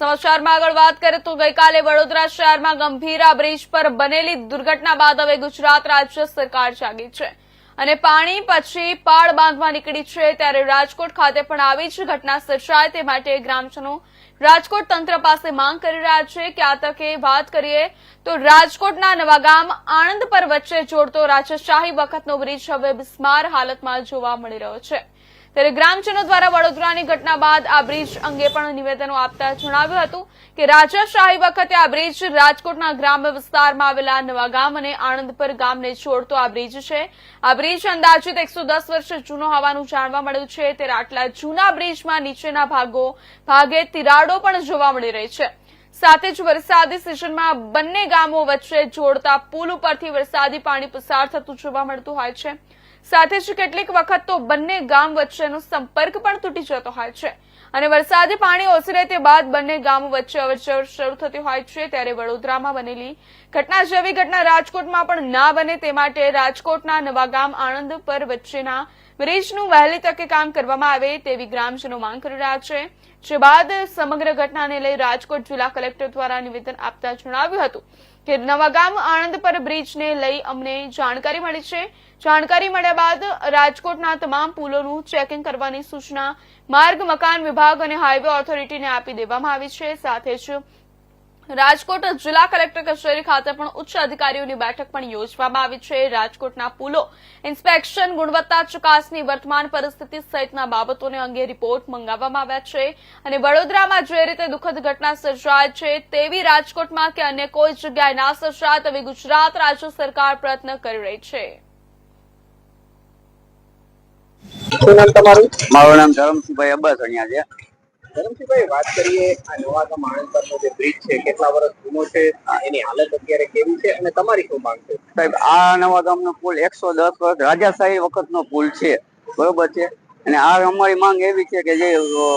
સમાચારમાં આગળ વાત કરીએ તો ગઈકાલે વડોદરા શહેરમાં ગંભીરા બ્રિજ પર બનેલી દુર્ઘટના બાદ હવે ગુજરાત રાજ્ય સરકાર જાગી છે. અને પાણી પછી પાળ બાંધવા નીકળી છે ત્યારે રાજકોટ ખાતે પણ આવી જ ઘટના સર્જાય તે માટે ગ્રામજનો રાજકોટ તંત્ર પાસે માંગ કરી રહ્યા છે કે આ તકે વાત કરીએ તો રાજકોટના નવાગામ આણંદ પર વચ્ચે જોડતો રાજશાહી વખતનો બ્રિજ હવે બિસ્માર હાલતમાં જોવા મળી રહ્યો છે. ત્યારે ગ્રામજનો દ્વારા વડોદરાની ઘટના બાદ આ બ્રિજ અંગે પણ નિવેદનો આપતા જણાવ્યું હતું કે રાજાશાહી વખતે આ બ્રિજ રાજકોટના ગ્રામ્ય વિસ્તારમાં આવેલા નવાગામ અને આણંદપર ગામને જોડતો આ બ્રિજ છે. આ બ્રિજ અંદાજિત એકસો વર્ષ જૂનો હોવાનું જાણવા મળ્યું છે. ત્યારે આટલા જૂના બ્રિજમાં નીચેના ભાગો, ભાગે તિરાડો પણ જોવા મળી રહી છે. સાથે જ વરસાદી સિઝનમાં બંને ગામો વચ્ચે જોડતા પુલ ઉપરથી વરસાદી પાણી પસાર થતું જોવા મળતું હોય છે. સાથે જ કેટલીક વખત તો બંને ગામ વચ્ચેનો સંપર્ક પણ તૂટી જતો હોય છે. અને વરસાદી પાણી ઓસરે તે બાદ બંને ગામો વચ્ચે અવરજવર શરૂ થતી હોય છે ત્યારે વડોદરામાં બનેલી ઘટના જેવી ઘટના રાજકોટમાં પણ ના બને તે માટે રાજકોટના નવાગામ આણંદ પર વચ્ચેના બ્રિજનું વહેલી તકે કામ કરવામાં આવે તેવી ગ્રામજનો માંગ કરી રહ્યા છે. જે બાદ સમગ્ર ઘટનાને લઈ રાજકોટ જિલ્લા કલેક્ટર દ્વારા નિવેદન આપતા જણાવ્યું હતું કે નવાગામ આણંદ પર બ્રિજને લઈ અમને જાણકારી મળી છે. જાણકારી મળ્યા બાદ રાજકોટના તમામ પુલોનું ચેકિંગ કરવાની સૂચના માર્ગ મકાન વિભાગ અને હાઈવે ઓથોરિટીને આપી દેવામાં આવી છે. સાથે જ રાજકોટ જિલ્લા કલેક્ટર કચેરી ખાતે પણ ઉચ્ચ અધિકારીઓની બેઠક પણ યોજવામાં આવી છે. રાજકોટના પુલો ઇન્સ્પેક્શન ગુણવત્તા ચકાસણી વર્તમાન પરિસ્થિતિ સહિતના બાબતોને અંગે રિપોર્ટ મંગાવવામાં આવ્યા છે અને વડોદરામાં જે રીતે દુઃખદ ઘટના સર્જાય છે તેવી રાજકોટમાં કે અન્ય કોઈ જગ્યાએ ના સર્જાય તેવી ગુજરાત રાજ્ય સરકાર પ્રયત્ન કરી રહી છે. મારું નામ ધરમસિંહભાઈ અબ્બાસ અહીંયા છે. ધરમસિંહભાઈ વાત કરીએ આ નવાગામ આણંદ પરનો જે બ્રિજ છે કેટલા વર્ષ જૂનો છે એની હાલત અત્યારે કેવી છે અને તમારી શું માંગ છે? સાહેબ આ નવા ગામનો પુલ એકસો દસ વર્ષ રાજાશાહી વખતનો પુલ છે બરોબર છે? અને આ અમારી માંગ એવી છે કે જે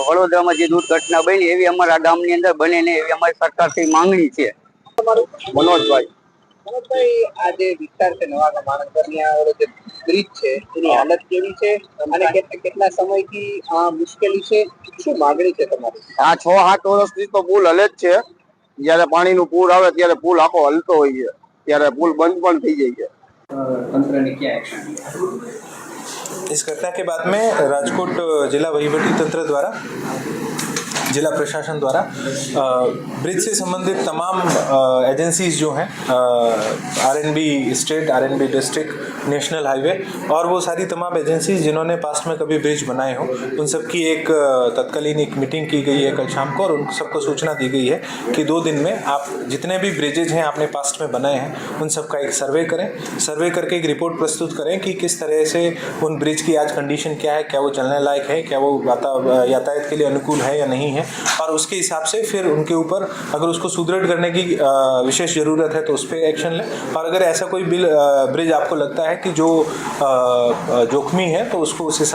વડોદરામાં જે દુર્ઘટના બની એવી અમારા ગામની અંદર બને ને એવી અમારી સરકારથી માંગણી છે. મનોજભાઈ. મનોજભાઈ આ જે વિસ્તાર છે નવાગામ આણંદ પરની આ જે બ્રિજ છે એની હાલત કેવી છે અને કેટલા કેટલા સમયથી આ મુશ્કેલી છે શું માંગણી છે તમારી આ છ સાત વર્ષથી તો પુલ હલે જ છે જયારે પાણીનું પૂર આવે ત્યારે પુલ આખો હલતો હોય છે ત્યારે પુલ બંધ પણ થઈ જાય છે તંત્રની ક્યાં એક્શન इस घटना के बाद में राजकोट जिला वहीवटी तंत्र द्वारा जिला प्रशासन द्वारा ब्रिज से संबंधित तमाम एजेंसीज जो हैं R N B state R N B district national highway और वो सारी तमाम एजेंसीज जिन्होंने पास्ट में कभी ब्रिज बनाए हों, उन सब की एक तत्कालीन एक मीटिंग की गई है कल शाम को, और उन सबको सूचना दी गई है कि दो दिन में आप जितने भी ब्रिजेज हैं आपने पास्ट में बनाए हैं, उन सब का एक सर्वे करें। सर्वे करके एक रिपोर्ट प्रस्तुत करें कि किस तरह से उन ब्रिज की आज कंडीशन क्या है, क्या वो चलने लायक है, क्या वो यातायात के लिए अनुकूल है या नहीं है। और उसके हिसाब से फिर उनके ऊपर अगर उसको सुदृढ़ करने की विशेष ज़रूरत है तो उस पर एक्शन लें। और अगर ऐसा कोई बिल ब्रिज आपको लगता है कि जो जोखमी है तो उसको उस हिसाब